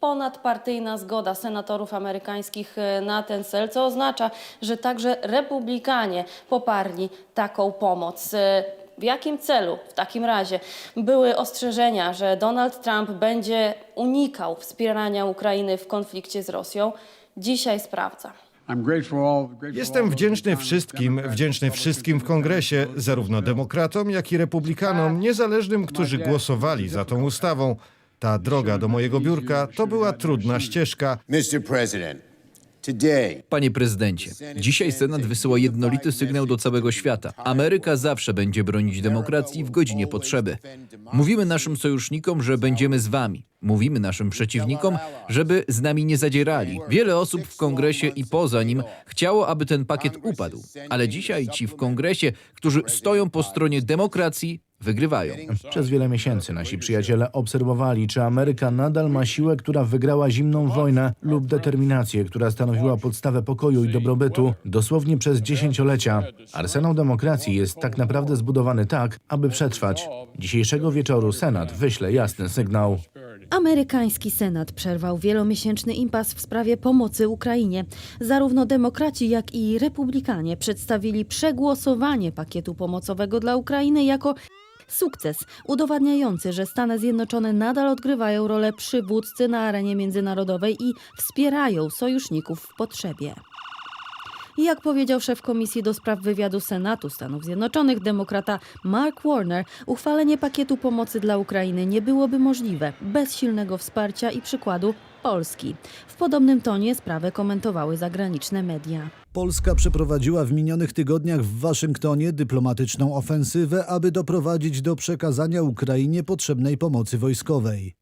ponadpartyjna zgoda senatorów amerykańskich e, na ten cel, co oznacza, że także republikanie poparli taką pomoc. E, W jakim celu w takim razie były ostrzeżenia, że Donald Trump będzie unikał wspierania Ukrainy w konflikcie z Rosją? Dzisiaj sprawdza. Jestem wdzięczny wszystkim, wdzięczny wszystkim w kongresie, zarówno demokratom, jak i republikanom, niezależnym, którzy głosowali za tą ustawą. Ta droga do mojego biurka to była trudna ścieżka. Panie prezydencie, dzisiaj Senat wysyła jednolity sygnał do całego świata. Ameryka zawsze będzie bronić demokracji w godzinie potrzeby. Mówimy naszym sojusznikom, że będziemy z wami. Mówimy naszym przeciwnikom, żeby z nami nie zadzierali. Wiele osób w kongresie i poza nim chciało, aby ten pakiet upadł. Ale dzisiaj ci w kongresie, którzy stoją po stronie demokracji, wygrywają. Przez wiele miesięcy nasi przyjaciele obserwowali, czy Ameryka nadal ma siłę, która wygrała zimną wojnę, lub determinację, która stanowiła podstawę pokoju i dobrobytu dosłownie przez dziesięciolecia. Arsenał demokracji jest tak naprawdę zbudowany tak, aby przetrwać. Dzisiejszego wieczoru Senat wyśle jasny sygnał. Amerykański Senat przerwał wielomiesięczny impas w sprawie pomocy Ukrainie. Zarówno demokraci, jak i republikanie przedstawili przegłosowanie pakietu pomocowego dla Ukrainy jako sukces, udowadniający, że Stany Zjednoczone nadal odgrywają rolę przywódcy na arenie międzynarodowej i wspierają sojuszników w potrzebie. Jak powiedział szef Komisji do Spraw Wywiadu Senatu Stanów Zjednoczonych, demokrata Mark Warner, uchwalenie pakietu pomocy dla Ukrainy nie byłoby możliwe bez silnego wsparcia i przykładu Polski. W podobnym tonie sprawę komentowały zagraniczne media. Polska przeprowadziła w minionych tygodniach w Waszyngtonie dyplomatyczną ofensywę, aby doprowadzić do przekazania Ukrainie potrzebnej pomocy wojskowej.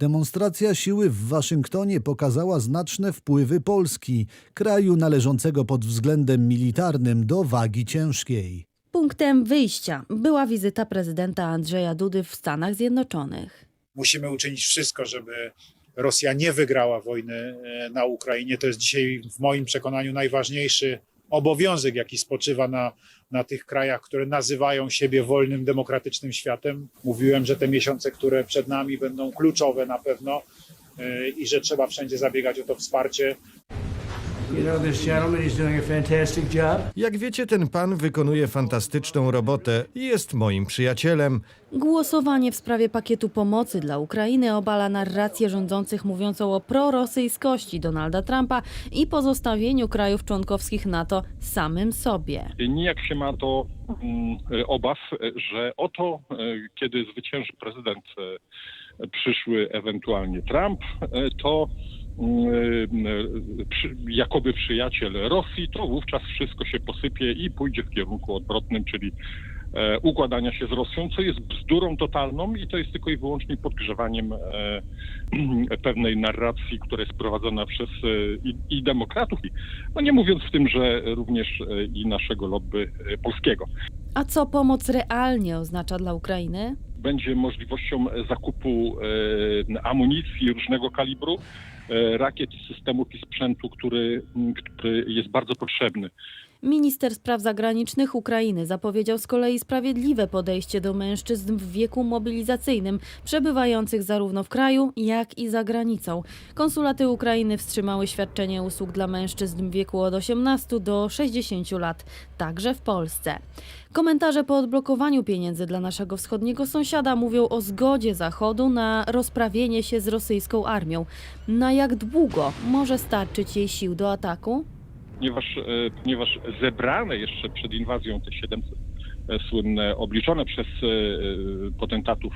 Demonstracja siły w Waszyngtonie pokazała znaczne wpływy Polski, kraju należącego pod względem militarnym do wagi ciężkiej. Punktem wyjścia była wizyta prezydenta Andrzeja Dudy w Stanach Zjednoczonych. musimy uczynić wszystko, żeby Rosja nie wygrała wojny e, na Ukrainie. To jest dzisiaj w moim przekonaniu najważniejszy obowiązek, jaki spoczywa na, na tych krajach, które nazywają siebie wolnym, demokratycznym światem. Mówiłem, że te miesiące, które przed nami będą kluczowe na pewno e, i że trzeba wszędzie zabiegać o to wsparcie. You know this gentleman, he's doing a fantastic job. Jak wiecie, ten pan wykonuje fantastyczną robotę i jest moim przyjacielem. Głosowanie w sprawie pakietu pomocy dla Ukrainy obala narrację rządzących mówiącą o prorosyjskości Donalda Trumpa i pozostawieniu krajów członkowskich NATO samym sobie. nijak się ma do mm, obaw, że oto, e, kiedy zwycięży prezydent e, przyszły, ewentualnie Trump, e, to przy, jakoby przyjaciel Rosji, to wówczas wszystko się posypie i pójdzie w kierunku odwrotnym, czyli e, układania się z Rosją, co jest bzdurą totalną i to jest tylko i wyłącznie podgrzewaniem e, pewnej narracji, która jest prowadzona przez e, i, i demokratów, i, no nie mówiąc w tym, że również i naszego lobby polskiego. A co pomoc realnie oznacza dla Ukrainy? Będzie możliwością zakupu amunicji różnego kalibru, rakiet, systemów i sprzętu, który, który jest bardzo potrzebny. Minister spraw zagranicznych Ukrainy zapowiedział z kolei sprawiedliwe podejście do mężczyzn w wieku mobilizacyjnym, przebywających zarówno w kraju, jak i za granicą. Konsulaty Ukrainy wstrzymały świadczenie usług dla mężczyzn w wieku od 18 do 60 lat, także w Polsce. Komentarze po odblokowaniu pieniędzy dla naszego wschodniego sąsiada mówią o zgodzie Zachodu na rozprawienie się z rosyjską armią. Na jak długo może starczyć jej sił do ataku? ponieważ, e, ponieważ zebrane jeszcze przed inwazją te 700 e, słynne, obliczone przez e, potentatów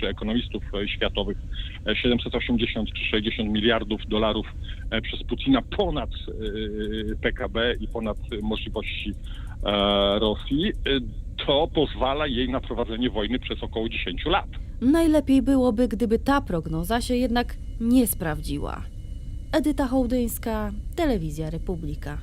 czy ekonomistów światowych e, 780 czy 60 miliardów dolarów przez Putina ponad PKB i ponad możliwości Rosji, to pozwala jej na prowadzenie wojny przez około 10 lat. Najlepiej byłoby, gdyby ta prognoza się jednak nie sprawdziła. Edyta Hołdyńska, Telewizja Republika.